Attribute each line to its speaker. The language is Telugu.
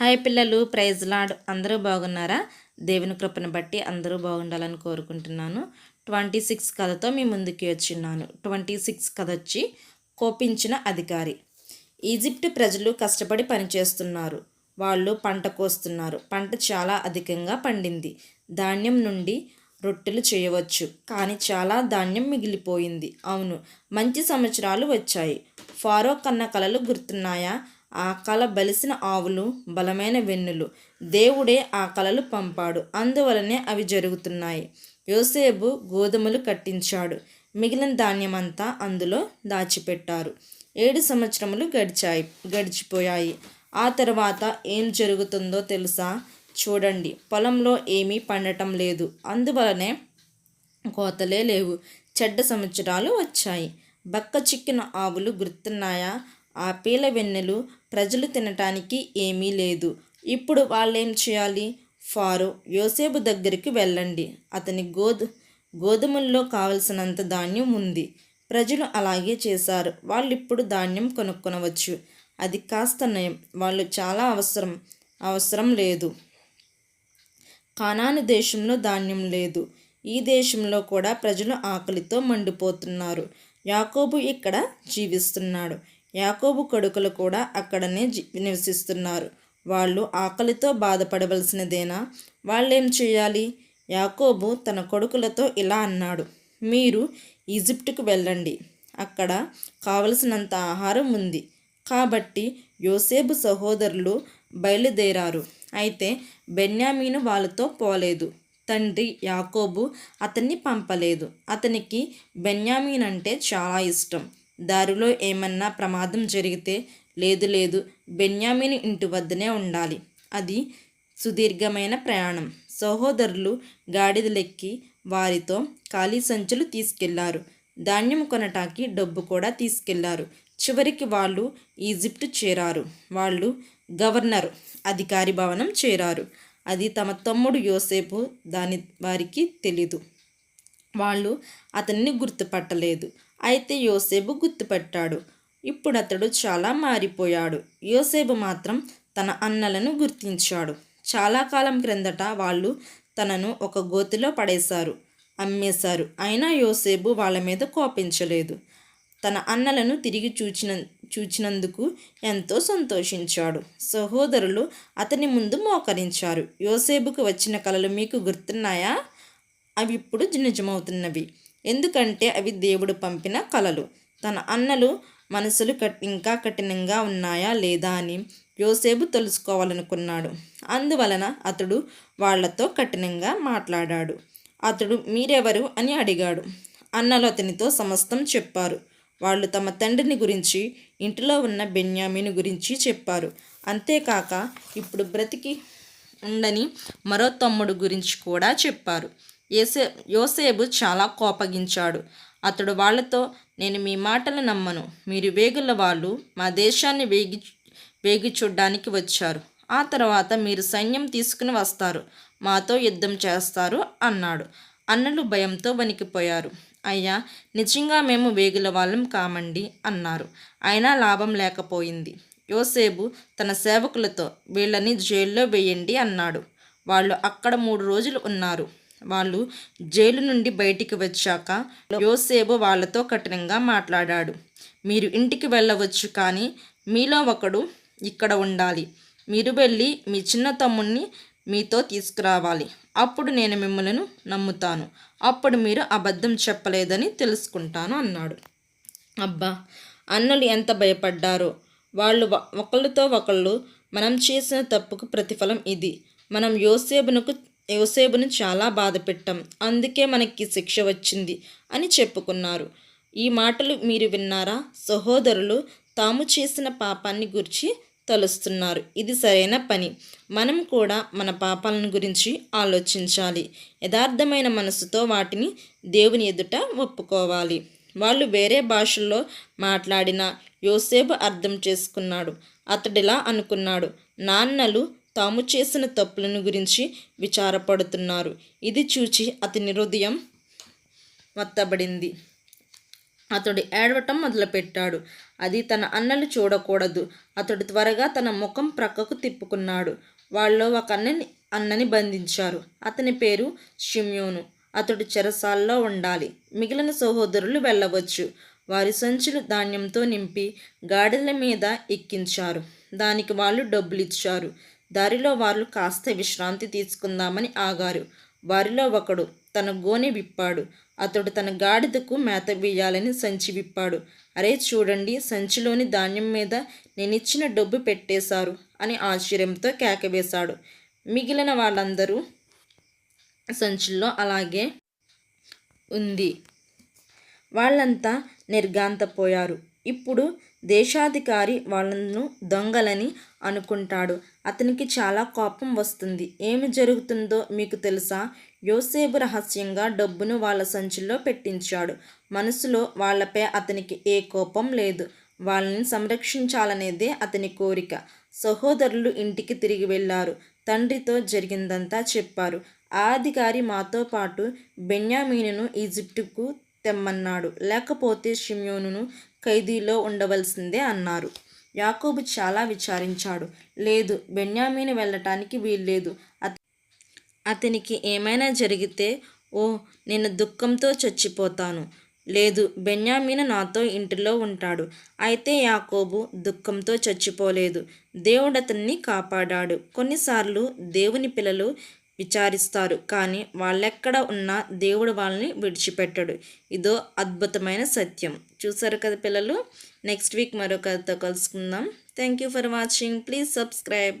Speaker 1: హాయ్ పిల్లలు ప్రైజ్ లాడ్. అందరూ బాగున్నారా? దేవుని కృపను బట్టి అందరూ బాగుండాలని కోరుకుంటున్నాను. ట్వంటీ సిక్స్ కథతో మీ ముందుకి వచ్చిన్నాను. ట్వంటీ సిక్స్ కథ వచ్చి కోపించిన అధికారి. ఈజిప్ట్ ప్రజలు కష్టపడి పనిచేస్తున్నారు. వాళ్ళు పంట కోస్తున్నారు. పంట చాలా అధికంగా పండింది. ధాన్యం నుండి రొట్టెలు చేయవచ్చు. కానీ చాలా ధాన్యం మిగిలిపోయింది. అవును మంచి సంవత్సరాలు వచ్చాయి. ఫారో కన్న కళలు గుర్తున్నాయా? ఆ కళ బలిసిన ఆవులు బలమైన వెన్నులు. దేవుడే ఆ కళలు పంపాడు. అందువలనే అవి జరుగుతున్నాయి. యోసేపు గోధుమలు కట్టించాడు. మిగిలిన ధాన్యమంతా అందులో దాచిపెట్టారు. ఏడు సంవత్సరములు గడిచాయి గడిచిపోయాయి. ఆ తర్వాత ఏం జరుగుతుందో తెలుసా? చూడండి. పొలంలో ఏమీ పండటం లేదు. అందువలనే కోతలే లేవు. చెడ్డ సంవత్సరాలు వచ్చాయి. బక్క చిక్కిన ఆవులు గుర్తున్నాయా? ఆ పీల వెన్నెలు ప్రజలు తినటానికి ఏమీ లేదు. ఇప్పుడు వాళ్ళేం చేయాలి? ఫారో యోసేపు దగ్గరికి వెళ్ళండి. అతని గోధు గోధుమల్లో కావలసినంత ధాన్యం ఉంది. ప్రజలు అలాగే చేశారు. వాళ్ళు ఇప్పుడు ధాన్యం కొనుక్కొనవచ్చు. అది కాస్త నయం. వాళ్ళు చాలా అవసరం అవసరం లేదు. కానాను దేశంలో ధాన్యం లేదు. ఈ దేశంలో కూడా ప్రజలు ఆకలితో మండిపోతున్నారు. యాకోబు ఇక్కడ జీవిస్తున్నాడు. యాకోబు కొడుకులు కూడా అక్కడనే నివసిస్తున్నారు. వాళ్ళు ఆకలితో బాధపడవలసినదేనా? వాళ్ళేం చేయాలి? యాకోబు తన కొడుకులతో ఇలా అన్నాడు. మీరు ఈజిప్టుకు వెళ్ళండి. అక్కడ కావలసినంత ఆహారం ఉంది. కాబట్టి యోసేపు సహోదరులు బయలుదేరారు. అయితే బెన్యామీను వాళ్ళతో పోలేదు. తండ్రి యాకోబు అతన్ని పంపలేదు. అతనికి బెన్యామీన్ అంటే చాలా ఇష్టం. దారిలో ఏమన్నా ప్రమాదం జరిగితే లేదు లేదు బెన్యామిన్ ఇంటి వద్దనే ఉండాలి. అది సుదీర్ఘమైన ప్రయాణం. సహోదరులు గాడిదలెక్కి వారితో ఖాళీ సంచులు తీసుకెళ్ళారు. ధాన్యం కొనటానికి డబ్బు కూడా తీసుకెళ్ళారు. చివరికి వాళ్ళు ఈజిప్ట్ చేరారు. వాళ్ళు గవర్నర్ అధికారి భవనం చేరారు. అది తమ తమ్ముడు యోసేపు దాని వారికి తెలీదు. వాళ్ళు అతన్ని గుర్తుపట్టలేదు. అయితే యోసేపు గుర్తుపట్టాడు. ఇప్పుడు అతడు చాలా మారిపోయాడు. యోసేపు మాత్రం తన అన్నలను గుర్తించాడు. చాలా కాలం క్రిందట వాళ్ళు తనను ఒక గోతిలో పడేశారు అమ్మేశారు. అయినా యోసేపు వాళ్ళ మీద కోపించలేదు. తన అన్నలను తిరిగి చూచిన చూచినందుకు ఎంతో సంతోషించాడు. సహోదరులు అతని ముందు మోకరించారు. యోసేపుకు వచ్చిన కళలు మీకు గుర్తున్నాయా? అవి ఇప్పుడు నిజమవుతున్నవి. ఎందుకంటే అవి దేవుడు పంపిన కలలు. తన అన్నలు మనసులు కట్ ఇంకా కఠినంగా ఉన్నాయా లేదా అని యోసేపు తెలుసుకోవాలనుకున్నాడు. అందువలన అతడు వాళ్ళతో కఠినంగా మాట్లాడాడు. అతడు మీరెవరు? అని అడిగాడు. అన్నలు అతనితో సమస్తం చెప్పారు. వాళ్ళు తమ తండ్రిని గురించి ఇంటిలో ఉన్న బెన్యామిని గురించి చెప్పారు. అంతేకాక ఇప్పుడు బ్రతికి ఉండని మరో తమ్ముడు గురించి కూడా చెప్పారు. యేసే యోసేబు చాలా కోపగించాడు. అతడు వాళ్ళతో నేను మీ మాటలు నమ్మను. మీరు వేగుల వాళ్ళు మా దేశాన్ని వేగి వేగి చూడ్డానికి వచ్చారు. ఆ తర్వాత మీరు సైన్యం తీసుకుని వస్తారు. మాతో యుద్ధం చేస్తారు అన్నాడు. అన్నలు భయంతో వణికిపోయారు. అయ్యా నిజంగా మేము వేగుల వాళ్ళం కామండి అన్నారు. అయినా లాభం లేకపోయింది. యోసేబు తన సేవకులతో వీళ్ళని జైల్లో వేయండి అన్నాడు. వాళ్ళు అక్కడ మూడు రోజులు ఉన్నారు. వాళ్ళు జైలు నుండి బయటికి వచ్చాక యోసేబు వాళ్ళతో కఠినంగా మాట్లాడాడు. మీరు ఇంటికి వెళ్ళవచ్చు కానీ మీలో ఒకడు ఇక్కడ ఉండాలి. మీరు వెళ్ళి మీ చిన్న తమ్ముణ్ణి మీతో తీసుకురావాలి. అప్పుడు నేను మిమ్మల్ని నమ్ముతాను. అప్పుడు మీరు అబద్ధం చెప్పలేదని తెలుసుకుంటాను అన్నాడు. అబ్బా! అన్నలు ఎంత భయపడ్డారో! వాళ్ళు ఒకళ్ళతో ఒకళ్ళు మనం చేసిన తప్పుకు ప్రతిఫలం ఇది. మనం యోసేపునకు యోసేపును చాలా బాధ పెట్టాం అందుకే మనకి శిక్ష వచ్చింది అని చెప్పుకున్నారు. ఈ మాటలు మీరు విన్నారా? సహోదరులు తాము చేసిన పాపాన్ని గురించి తలుస్తున్నారు. ఇది సరైన పని. మనం కూడా మన పాపాలను గురించి ఆలోచించాలి. యథార్థమైన మనసుతో వాటిని దేవుని ఎదుట ఒప్పుకోవాలి. వాళ్ళు వేరే భాషల్లో మాట్లాడిన యోసేపు అర్థం చేసుకున్నాడు. అతడిలా అనుకున్నాడు. నాన్నలు తాము చేసిన తప్పులను గురించి విచారపడుతున్నారు. ఇది చూచి అతని హృదయం వత్తబడింది అతడు ఏడవటం మొదలుపెట్టాడు. అది తన అన్నలు చూడకూడదు. అతడు త్వరగా తన ముఖం ప్రక్కకు తిప్పుకున్నాడు. వాళ్ళు ఒక అన్నని అన్నని బంధించారు. అతని పేరు షిమ్యోను. అతడు చెరసాల్లో ఉండాలి. మిగిలిన సహోదరులు వెళ్ళవచ్చు. వారి సంచులు ధాన్యంతో నింపి గాడిల మీద ఎక్కించారు. దానికి వాళ్ళు డబ్బులు ఇచ్చారు దారిలో వాళ్ళు కాస్త విశ్రాంతి తీసుకుందామని ఆగారు. వారిలో ఒకడు తన గోనె విప్పాడు. అతడు తన గాడిదకు మేత వేయాలని సంచి విప్పాడు. అరే చూడండి సంచిలోని ధాన్యం మీద నేనిచ్చిన డబ్బు పెట్టేశారు అని ఆశ్చర్యంతో కేకవేశాడు మిగిలిన వాళ్ళందరూ సంచుల్లో అలాగే ఉంది. వాళ్ళంతా నిర్గాంతపోయారు ఇప్పుడు దేశాధికారి వాళ్ళను దొంగలని అనుకుంటాడు. అతనికి చాలా కోపం వస్తుంది. ఏమి జరుగుతుందో మీకు తెలుసా? యోసేపు రహస్యంగా డబ్బును వాళ్ళ సంచుల్లో పెట్టించాడు. మనసులో వాళ్ళపై అతనికి ఏ కోపం లేదు. వాళ్ళని సంరక్షించాలనేదే అతని కోరిక. సహోదరులు ఇంటికి తిరిగి వెళ్ళారు. తండ్రితో జరిగిందంతా చెప్పారు. ఆ అధికారి మాతో పాటు బెన్యామీనును ఈజిప్టుకు తెమ్మన్నాడు. లేకపోతే షిమ్యోనును ఖైదీలో ఉండవలసిందే అన్నారు. యాకోబు చాలా విచారించాడు. లేదు బెన్యామీని వెళ్ళటానికి వీల్లేదు. అతనికి ఏమైనా జరిగితే ఓ నేను దుఃఖంతో చచ్చిపోతాను. లేదు బెన్యామీను నాతో ఇంటిలో ఉంటాడు. అయితే యాకోబు దుఃఖంతో చచ్చిపోలేదు. దేవుడు అతన్ని కాపాడాడు. కొన్నిసార్లు దేవుని పిల్లలు విచారిస్తారు. కానీ వాళ్ళెక్కడ ఉన్నా దేవుడు వాళ్ళని విడిచిపెట్టడు. ఇదో అద్భుతమైన సత్యం. చూసారు కదా పిల్లలు? నెక్స్ట్ వీక్ మరో కథతో కలుసుకుందాం. Thank you for watching please subscribe